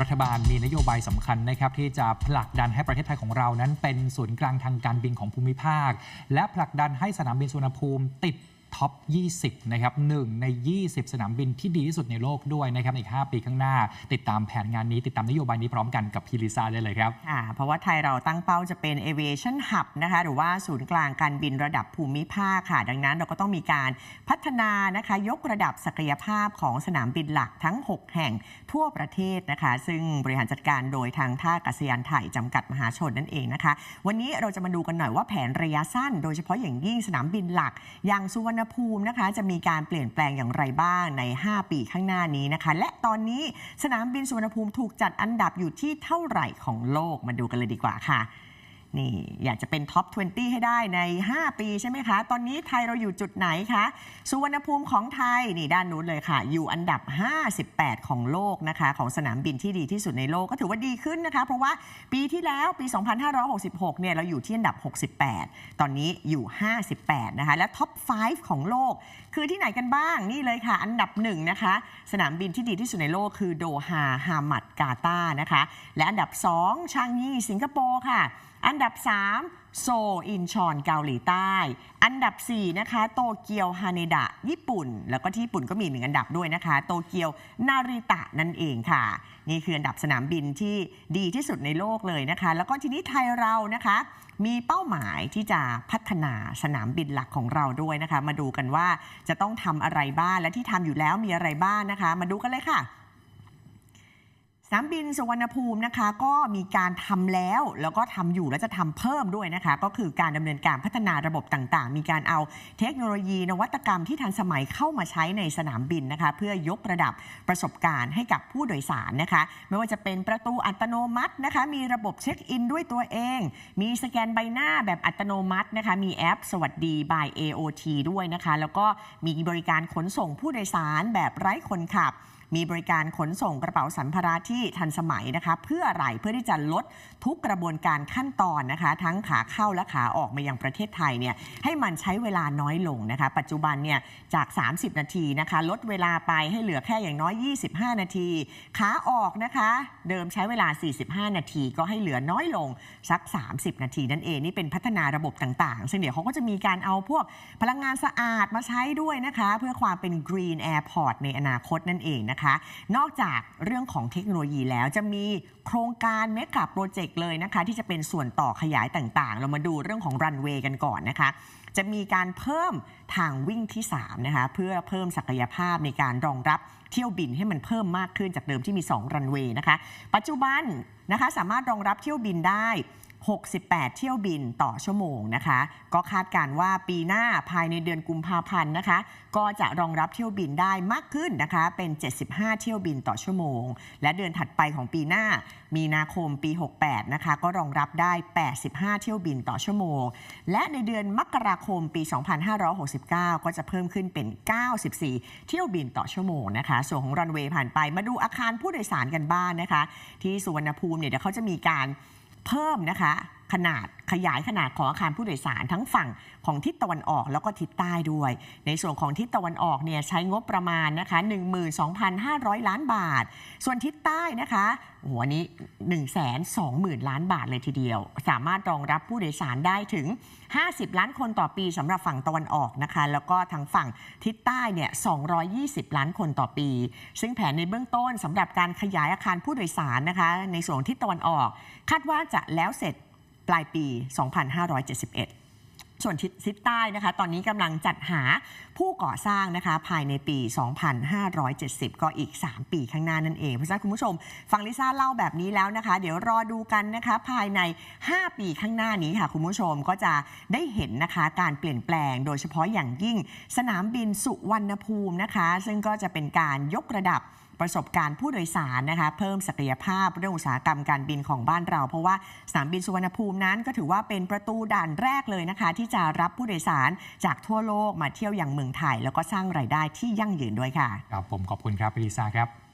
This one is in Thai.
รัฐบาลมีนโยบายสำคัญนะครับที่จะผลักดันให้ประเทศไทยของเรานั้น เป็นศูนย์กลางทางการบินของภูมิภาค และผลักดันให้สนามบินสุวรรณภูมิติด ท็อป 20 นะครับหนึ่งใน 20 สนามบินที่ดีที่สุดในโลกด้วยนะครับอีก 5 ปีข้างหน้า ติดตามแผนงานนี้ ติดตามนโยบายนี้พร้อมกันกับพี่ลิซาได้เลยครับค่ะเพราะว่าไทยเราตั้งเป้าจะเป็น aviation hub นะคะ หรือว่าศูนย์กลางการบินระดับภูมิภาคค่ะ ดังนั้นเราก็ต้องมีการพัฒนานะคะ ยกระดับศักยภาพของสนามบินหลักทั้ง 6 แห่งทั่วประเทศนะคะ ซึ่งบริหารจัดการโดยทางท่าอากาศยานไทยจำกัดมหาชนนั่นเองนะคะ วันนี้เราจะมาดูกันหน่อยว่าแผนระยะสั้น โดยเฉพาะอย่างยิ่งสนามบินหลักอย่างสุวรรณณภูมินะคะ จะมีการเปลี่ยนแปลงอย่างไรบ้างใน 5 ปีข้างหน้านี้นะคะ และตอนนี้สนามบินสุวรรณภูมิถูกจัดอันดับอยู่ที่เท่าไหร่ของโลกมาดูกันเลยดีกว่าค่ะ นี่อยากจะเป็นท็อป 20 ให้ได้ใน 5 ปีใช่ไหมคะ ตอนนี้ไทยเราอยู่จุดไหนคะ สุวรรณภูมิของไทย นี่ด้านนู้นเลยค่ะ อยู่อันดับ 58 ของโลกนะคะ ของสนามบินที่ดีที่สุดในโลกก็ถือว่าดีขึ้นนะคะ เพราะว่าปีที่แล้วปี 2566 เนี่ยเราอยู่ที่อันดับ 68 ตอนนี้อยู่ 58 นะคะ และท็อป 5 ของโลก คือที่ไหนกันบ้าง นี่เลยค่ะ อันดับหนึ่งนะคะ สนามบินที่ดีที่สุดในโลกคือโดฮาฮามัดกาตานะคะ และอันดับ 2ชางยีสิงคโปร์ค่ะ อันดับ 3 โซอินชอนเกาหลีใต้ อันดับ 4 นะคะ โตเกียวฮาเนดะ ญี่ปุ่น แล้วก็ที่ญี่ปุ่นก็มีหนึ่งอันดับด้วยนะคะ โตเกียวนาริตะนั่นเองค่ะ นี่คืออันดับสนามบินที่ดีที่สุดในโลกเลยนะคะ แล้วก็ทีนี้ไทยเรานะคะ มีเป้าหมายที่จะพัฒนาสนามบินหลักของเราด้วยนะคะ มาดูกันว่าจะต้องทำอะไรบ้างและที่ทำอยู่แล้วมีอะไรบ้างนะคะ มาดูกันเลยค่ะ สนามบินสุวรรณภูมินะคะ ก็มีการทำแล้ว แล้วก็ทำอยู่และจะทำเพิ่มด้วยนะคะ ก็คือการดำเนินการพัฒนาระบบต่างๆ มีการเอาเทคโนโลยีนวัตกรรมที่ทันสมัยเข้ามาใช้ในสนามบินนะคะ เพื่อยกระดับประสบการณ์ให้กับผู้โดยสารนะคะ ไม่ว่าจะเป็นประตูอัตโนมัตินะคะ มีระบบเช็คอินด้วยตัวเอง มีสแกนใบหน้าแบบอัตโนมัตินะคะ มีแอปสวัสดี by AOT ด้วยนะคะ แล้วก็มีบริการขนส่งผู้โดยสารแบบไร้คนขับมีบริการขนส่งกระเป๋าสัมภาระที่ทันสมัยนะคะ เพื่ออะไรเพื่อที่จะลดทุกกระบวนการขั้นตอนนะคะ ทั้งขาเข้าและขาออกมายังประเทศไทยเนี่ยให้มันใช้เวลาน้อยลงนะคะ ปัจจุบันเนี่ยจาก 30 นาทีนะคะ ลดเวลาไปให้เหลือแค่อย่างน้อย 25 นาที ขาออกนะคะ เดิมใช้เวลา 45 นาที ก็ให้เหลือน้อยลงสัก 30 นาทีนั่นเองนี่เป็นพัฒนาระบบต่างๆ ซึ่งเดี๋ยวเขาก็จะมีการเอาพวกพลังงานสะอาดมาใช้ด้วยนะคะ เพื่อความเป็น Green Airport ในอนาคตนั่นเองนะคะนอกจากเรื่องของเทคโนโลยีแล้วจะมีโครงการเมกะโปรเจกต์เลยนะคะ ที่จะเป็นส่วนต่อขยายต่างๆ เรามาดูเรื่องของรันเวย์กันก่อนนะคะ จะมีการเพิ่มทางวิ่งที่ 3 นะคะ เพื่อเพิ่มศักยภาพในการรองรับเที่ยวบินให้มันเพิ่มมากขึ้นจากเดิมที่มี 2 รันเวย์นะคะ ปัจจุบันนะคะสามารถรองรับเที่ยวบินได้ 68 เที่ยวบินต่อชั่วโมงนะคะ ก็คาดการว่าปีหน้าภายในเดือนกุมภาพันธ์นะคะ ก็จะรองรับเที่ยวบินได้มากขึ้นนะคะ เป็น 75 เที่ยวบินต่อชั่วโมง และเดือนถัดไปของปีหน้า มีนาคมปี 68 นะคะ ก็รองรับได้ 85 เที่ยวบินต่อชั่วโมง และในเดือนมกราคมปี 2569 ก็จะเพิ่มขึ้นเป็น 94 เที่ยวบินต่อชั่วโมงนะคะ ส่วนของรันเวย์ผ่านไปมาดูอาคารผู้โดยสารกันบ้างนะคะ ที่สุวรรณภูมิเนี่ยเดี๋ยวเขาจะมีการ เพิ่มนะคะ ขนาดขยายขนาดของอาคารผู้โดยสารทั้งฝั่งของทิศตะวันออกแล้วก็ทิศใต้ด้วย ในส่วนของทิศตะวันออกเนี่ยใช้งบประมาณนะคะ12,500 ล้านบาท ส่วนทิศใต้นะคะโอ้โหอันนี้ 120,000 ล้านบาทเลยทีเดียว สามารถรองรับผู้โดยสารได้ถึง 50 ล้านคนต่อปีสำหรับฝั่งตะวันออกนะคะ แล้วก็ทางฝั่งทิศใต้เนี่ย 220 ล้านคนต่อปี ซึ่งแผนในเบื้องต้นสำหรับการขยายอาคารผู้โดยสารนะคะ ในส่วนทิศตะวันออก คาดว่าจะแล้วเสร็จ ปลายปี 2571ส่วนทิศใต้นะคะ ตอนนี้กำลังจัดหาผู้ก่อสร้างนะคะ ภายในปี 2570 ก็อีก 3 ปีข้างหน้านั่นเอง เพราะฉะนั้นคุณผู้ชม ฟังลิซ่าเล่าแบบนี้แล้วนะคะ เดี๋ยวรอดูกันนะคะ ภายใน 5 ปีข้างหน้านี้ค่ะ คุณผู้ชมก็จะได้เห็นนะคะ การเปลี่ยนแปลง โดยเฉพาะอย่างยิ่ง สนามบินสุวรรณภูมินะคะ ซึ่งก็จะเป็นการยกระดับ ประสบการณ์ผู้โดยสารนะคะ เพิ่มศักยภาพเรื่องอุตสาหกรรมการบินของบ้านเรา เพราะว่าสนามบินสุวรรณภูมินั้นก็ถือว่าเป็นประตูด่านแรกเลยนะคะ ที่จะรับผู้โดยสารจากทั่วโลกมาเที่ยวอย่างเมืองไทย แล้วก็สร้างรายได้ที่ยั่งยืนด้วยค่ะ ครับผมขอบคุณครับพี่ลิซ่าครับ